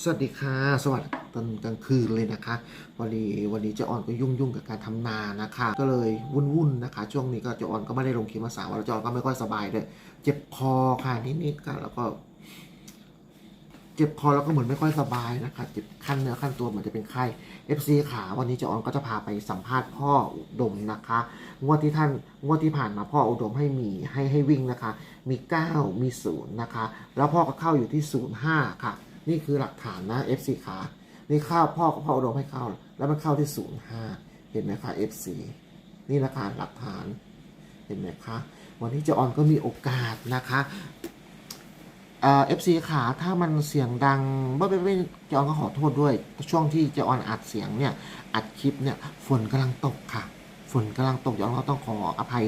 สวัสดีค่ะสวัสดีตอนกลางคืนเลยนะคะวันนี้วันนี้เจะออนก็ยุ่งยุ่งกับการทำนานะคะ ก็เลยวุ่นๆนนะคะ ช่วงนี้ก็เจะออนก็ไม่ได้ลงคลิปมาสามวันแล้วเจอนก็ไม่ค่อยสบายด้วยเจ็บคอค่ะนิดๆค่ะแล้วก็ เจ็บคอแล้วก็เหมือนไม่ค่อยสบายนะคะเจ็บขั้นเนื้อขั้นตัวเหมือนจะเป็นไข้ FC ขาวันนี้เจะออนก็จะพาไปสัมภาษณ์พ่ออุดมนะคะงวดที่ท่านงวดที่ผ่านมาพ่ออุดมให้มีให้ให้วิ่งนะคะ มี9มี0นะคะ แล้วพ่อก็เข้าอยู่ที่05ค่ะ นี่คือหลักฐานนะ FC ขานี่ข้าพ่อกับพ่ออุดมให้เข้า แล้วมันเข้าที่05เห็นไหมคะ FC นี่นะคะหลักฐานเห็นไหมคะวันนี้เจออนก็มีโอกาสนะคะเอฟซีขาถ้ามันเสียงดังไม่ไม่ไม่เจออนก็ขอโทษด้วย ช่วงที่เจออนอัดเสียงเนี่ยอัดคลิปเนี่ยฝนกำลังตกค่ะ ฝนกำลังตกเจออนก็ต้องขออภัย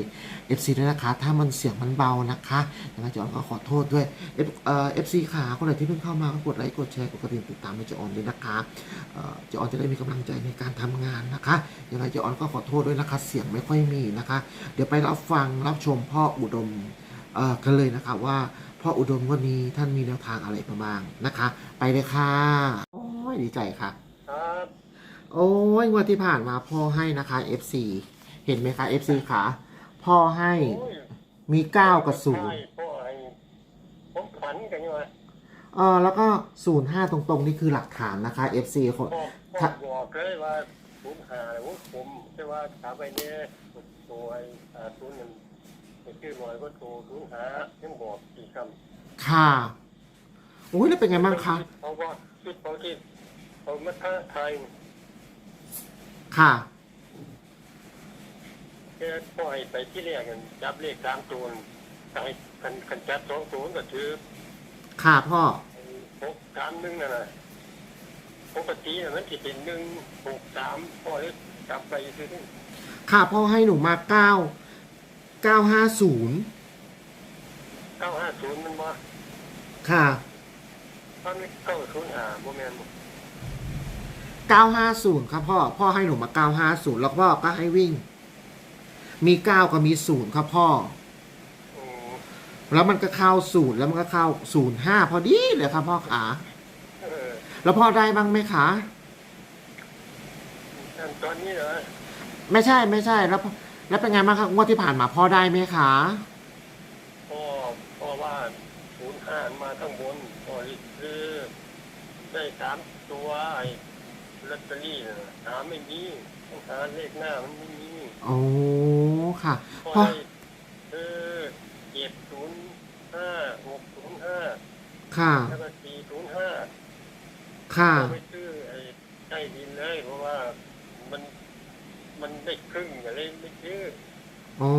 FC ด้วยนะคะ ถ้ามันเสียงมันเบานะคะยังไงจออนก็ขอโทษด้วย F เอ่อฟซีขาคนไหนที่เพิ่งเข้ามาก็กดไลค์กดแชร์กดกระดิ่งติดตามให้เจออนด้วยนะคะเอ่อเจออนจะได้มีกำลังใจในการทำงานนะคะยังไงเจออนก็ขอโทษด้วยนะคะ เสียงไม่ค่อยมีนะคะ เดี๋ยวไปรับฟังรับชมพ่ออุดมเอ่อกันเลยนะคะว่าพ่ออุดมวันนี้ท่านมีแนวทางอะไรมาบ้างนะคะ ไปเลยค่ะโอ้ยดีใจค่ะครับ โอ้ยงวดที่ผ่านมาพ่อให้นะคะ FC เห็นไหมคะ FC ขาพ่อให้โอ้ยมีเก้ากับศูนย์ใช่พ่อไอ้ผมฝันกันอยู่ว่าเออแล้วก็ศูนย์ห้าตรงๆ นี่คือหลักฐานนะคะ FC คนพ่อพ่อถ้าบอกเลยว่าศูนย์หาโอ้ผมใช่ว่าถามไปเนี่ยตัวไอ้อ่าศูนย์หนึ่งชื่อหน่อยก็ตัวศูนย์หายังบอกกี่คำค่ะโอ้ยแล้วเป็นไงบ้างคะเพราะว่าคิดเขาที่เขามาท้าทาย ค่ะแค่ปล่อยไปที่แรกกันจับเลขสามตัวใช่คันคันจับสองศูนย์ก็ถือค่ะพ่อ หกสามหนึ่งน่ะนะปกติน่ะมันจะเป็นหนึ่งหกสามพอให้กลับไปคือค่ะพ่อให้หนูมาเก้าเก้าห้าศูนย์เก้าห้าศูนย์มันว่าค่ะตอนนี้เก้าศูนย์หาโมเมนต์ เก้าห้าศูนย์ครับพ่อ พ่อให้หนูมาเก้าห้าศูนย์แล้วพ่อก็ให้วิ่ง มีเก้ากับมีศูนย์ครับพ่อโอ้แล้วมันก็เข้าศูนย์แล้วมันก็เข้าศูนย์ห้าพอดีเลยครับพ่อขาเออแล้วพ่อได้บ้างไหมคะอันตอนนี้เหรอ ไม่ใช่ไม่ใช่ แล้วพ่อแล้วเป็นไงบ้างครับงวดที่ผ่านมาพ่อได้ไหมคะพ่อพ่อว่าศูนย์ห้ามาข้างบนพ่อซื้อได้สามตัวไอ้ ลอตเตอรี่น่ะหาไม่มีต้องหาเลขหน้ามันไม่มีโอ้ค่ะพ่อพ่อได้ซื้อเจ็ดศูนย์ห้าหกศูนย์ห้าค่ะแล้วก็สี่ศูนย์ห้าค่ะเราไม่ซื้อไอ้ใต้ดินเลย เพราะว่ามันมันได้ครึ่งอะไรไม่ซื้ออ๋อ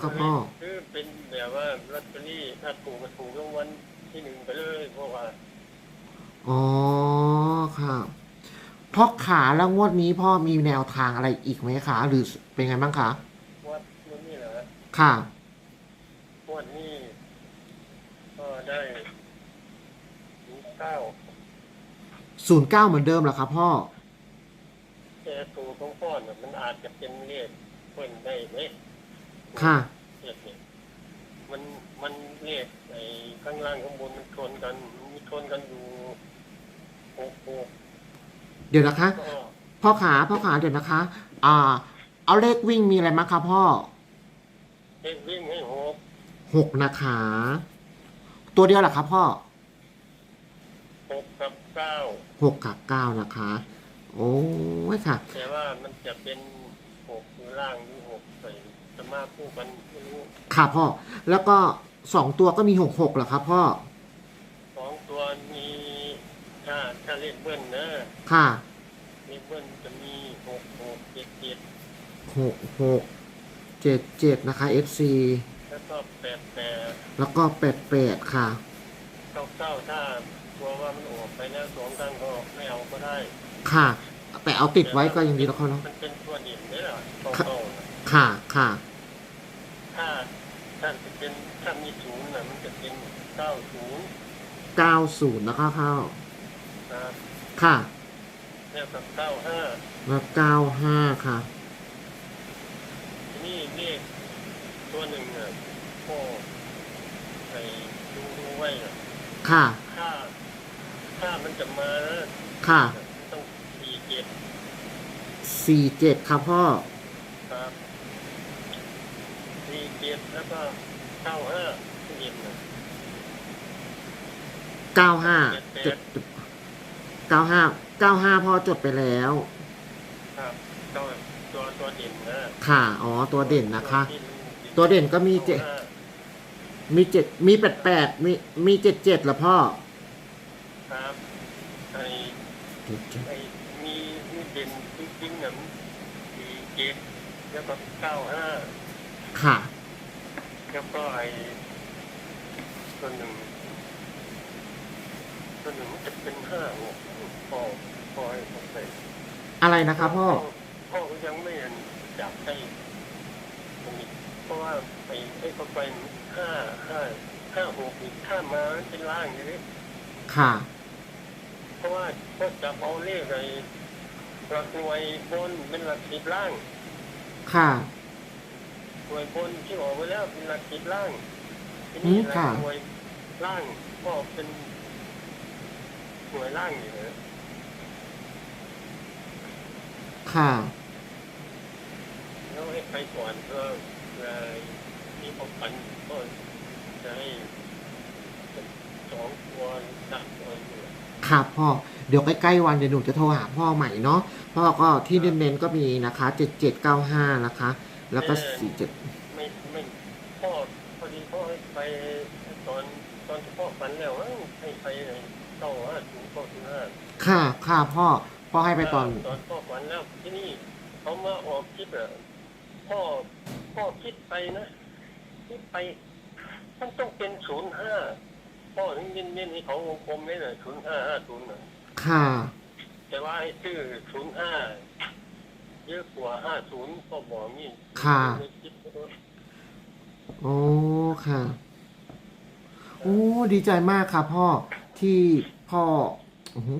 ครับพ่อ ซื้อเป็นแบบว่าลอตเตอรี่ถ้าถูกก็ถูกรางวัลที่หนึ่งไปเลย เพราะว่า อ๋อค่ะ พ่อขาแล้วงวดนี้พ่อมีแนวทางอะไรอีกไหมคะ หรือเป็นไงบ้างคะวัดวันนี้เหรอค่ะวันนี้ก็ได้ถึงเก้าศูนย์เก้าเหมือนเดิมเหรอครับพ่อแต่ตัวของพ่อเนี่ยมันอาจจะเป็นเลขเพิ่นได้ไหมค่ะเลขเนี่ยมันมันเลขไอ้ข้างล่างข้างบนมันชนกันมันมีชนกันอยู่หกหก เดี๋ยวนะคะก็พ่อขาพ่อขาเดี๋ยวนะคะ อ่า เอาเลขวิ่งมีอะไรมั้งคะพ่อเลขวิ่งให้หกหกนะคะ ตัวเดียวเหรอครับพ่อหกกับเก้าหกกับเก้านะคะ โอ้ยค่ะ แต่ว่ามันจะเป็นหกหรือล่างหรือหกใส่จะมาคู่กันไม่รู้ค่ะพ่อ แล้วก็สองตัวก็มีหกหกเหรอครับพ่อสองตัวมี ถ้าถ้าเลขเบิ้ลนะค่ะเลขเบิ้ลจะมีหกหกเจ็ดเจ็ดหกหกเจ็ดเจ็ดนะคะ FC แล้วก็แปดแปดแล้วก็แปดแปดค่ะ เก้าเก้าถ้ากลัวว่ามันออกไปแล้วสองครั้งก็ไม่เอาก็ได้ค่ะ แต่เอาติดไว้ก็ยังดีแล้วเขาเนาะมันเป็นตัวเด่นนี่แหละเก้าเก้าน่ะค่ะค่ะ ถ้าถ้าจะเป็นถ้ามีศูนย์น่ะมันจะเป็นเก้าศูนย์เก้าศูนย์นะคะเข้านะ ค่ะแล้วกับเก้าห้าแล้วเก้าห้าค่ะทีนี่เลขตัวหนึ่งอะพ่อใส่ดูดูไว้อะค่ะ ถ้าถ้ามันจะมานะค่ะ ต้องสี่เจ็ดสี่เจ็ดครับพ่อ ครับสี่เจ็ดแล้วก็เก้าห้าเย็นนะเก้าห้าเจ็ดจด เก้าห้าเก้าห้าพ่อจดไปแล้ว ครับตัวตัวตัวเด่นนะค่ะ อ๋อ ตัวเด่นนะคะที่ตัวเด่นก็มีเจ็ดก้าห้ามีเจ็ดมีแปดแปดมีมีเจ็ดเจ็ดเหรอพ่อ ครับไอ้ไอ้มีมีเด่นจริงๆนะสี่เจ็ดแล้วก็เก้าห้าค่ะ แล้วก็ไอ้ตัวหนึ่งตัวหนึ่งมันจะเป็นห้าหก พอพอให้ผมไปอะไรนะครับพ่อ พ่อก็ยังไม่จับให้ตรงนี้เพราะว่าไอ้ไอ้เข้าไปห้าห้าห้าหกอีกห้ามาเป็นล่างอย่างนี้ค่ะ เพราะว่าพ่อจับเอาเลขไอ้หลักหน่วยบนเป็นหลักสิบล่างค่ะ หน่วยบนที่ออกไปแล้วเป็นหลักสิบล่างทีอืนี้มหลัค่ะหน่วยล่างก็เป็นหน่วยล่างอยู่นะ ค่ะ แล้วให้ไปก่อนก็เลยมีความฝันก็จะให้สองตัวสามตัวอยู่ครับพ่อ เดี๋ยวใกล้ๆวันเดี๋ยวหนูจะโทรหาพ่อใหม่เนาะ พ่อก็ที่เน้นๆก็มีนะคะเจ็ดเจ็ดเก้าห้านะคะ แล้วก็สี่เจ็ดไม่ไม่พ่อพอดีพ่อให้ไปตอนตอนที่พ่อฝันแล้วเอ้าให้ไปเก้าห้าถึงเก้าถึงห้าค่ะ ค่ะพ่อ พ่อให้ไปตอนตอนพ่อฝันแล้วที่นี่เขามาออกคลิปอะพ่อพ่อคิดไปนะคิดไปมันต้องเป็นศูนย์ห้าพ่อถึงเน้นๆให้เขาวงกลมนี่เลยศูนย์ห้าห้าศูนย์นะค่ะ แต่ว่าให้ชื่อศูนย์ห้าเยอะกว่าห้าศูนย์ก็บอกนี่ค่ะในคลิปก็โอ้ค่ะ โอ้ ดีใจมากค่ะพ่อที่พ่ออื้อหือ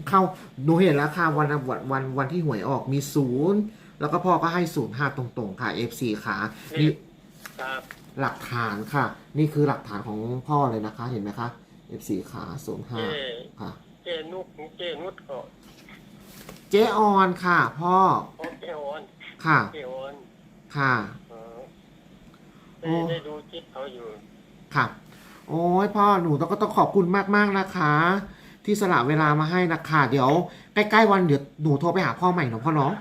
เข้าหนูเห็นแล้วค่ะวันวันวันวันที่หวยออกมีศูนย์แล้วก็พ่อก็ให้ศูนย์ห้าตรงๆ ค่ะ F4 ขานี่ครับหลักฐานค่ะ นี่คือหลักฐานของพ่อเลยนะคะ เห็นไหมคะ F4 ขาศูนย์ห้าเจ้ค่ะ เจ้นุกเจ้นุชก็เจออนค่ะ พ่อพ่อเจ้ออนค่ะเจ้ออนค่ะเออโอ้ได้ได้ดูคลิปเขาอยู่ค่ะโอ้ยพ่อหนูต้องก็ต้องขอบคุณมากๆนะคะ ที่สละเวลามาให้นะคะเดี๋ยวใกล้ๆวันเดี๋ยวหนูโทรไปหาพ่อใหม่เนาะพ่อเนาะ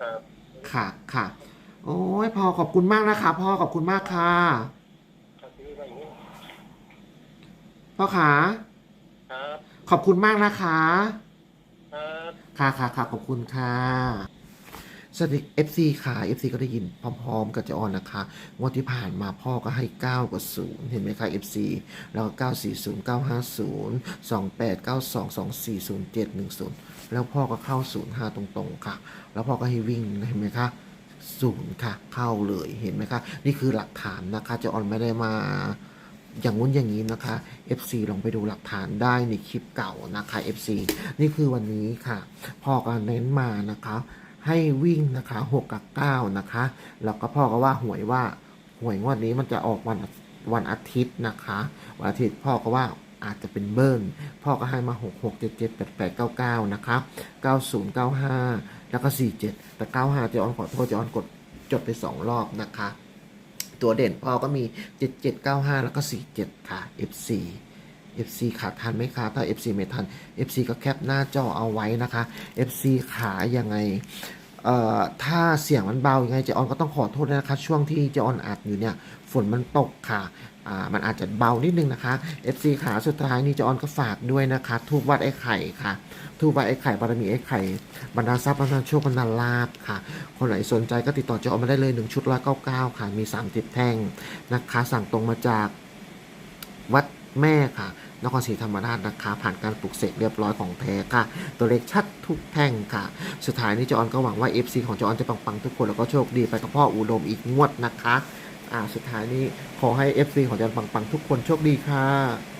ครับค่ะค่ะ โอ้ยพ่อขอบคุณมากนะคะพ่อขอบคุณมากค่ะครับนี่อะไรอย่างนี้พ่อขาครับขอบคุณมากนะคะครับค่ะค่ะค่ะขอบคุณค่ะ สวัสดี FC ค่ะ FC ก็ได้ยินพร้อมๆกับเจออนนะคะงวดที่ผ่านมาพ่อก็ให้ 9กับ0เห็นไหมคะ FC แล้วก็ 940 950 28 92 24 07 10 แล้วพ่อก็เข้า 05 ตรงๆค่ะ แล้วพ่อก็ให้วิ่งเห็นไหมคะศูนย์ค่ะ เข้าเลยเห็นไหมคะนี่คือหลักฐานนะคะเจออนไม่ได้มาอย่างงู้นอย่างนี้นะคะ FC ลองไปดูหลักฐานได้ในคลิปเก่านะคะ FC นี่คือวันนี้ค่ะพ่อก็เน้นมานะคะ ให้วิ่งนะคะ6กับ9นะคะแล้วก็พ่อก็ว่าหวยว่าหวยงวดนี้มันจะออกวันวันอาทิตย์นะคะ วันอาทิตย์พ่อก็ว่าอาจจะเป็นเบิ้ลพ่อก็ให้มา 6 6 7 7 8 8 9 9 นะคะ 90 95 แล้วก็ 47 แต่ 95 จะออนขอโทษจะออนกดจดไป 2 รอบนะคะ ตัวเด่นพ่อก็มี 7795 แล้วก็ 47 ค่ะ FC FC ขาทันไหมคะ ถ้า FC ไม่ทัน FC ก็แคปหน้าจอเอาไว้นะคะ FC ขายังไงเอ่อถ้าเสียงมันเบายังไงเจออนก็ต้องขอโทษนะคะ ช่วงที่เจออนอัดอยู่เนี่ยฝนมันตกค่ะมันอาจจะเบานิดนึงนะคะ FC ขาสุดท้ายนี่เจออนก็ฝากด้วยนะคะ ทูบวัดไอ้ไข่ค่ะ ทูบวัดไอ้ไข่บารมีไอ้ไข่บรรดาทรัพย์บรรดาโชคบรรดาลาบค่ะ คนไหนสนใจก็ติดต่อเจออนมาได้เลย 1 ชุด199 ค่ะ มี 30 แท่งนะคะ สั่งตรงมาจากวัด แม่ค่ะ นครศรีธรรมราชนะคะ ผ่านการปลุกเสกเรียบร้อยของแท้ค่ะ ตัวเลขชัดทุกแท่งค่ะ สุดท้ายนี้จอนก็หวังว่า FC ของจอนจะปังๆทุกคนแล้วก็โชคดีไปกับพ่ออุดมอีกงวดนะคะ อ่าสุดท้ายนี้ขอให้ FC ของจออนปังๆทุกคนโชคดีค่ะ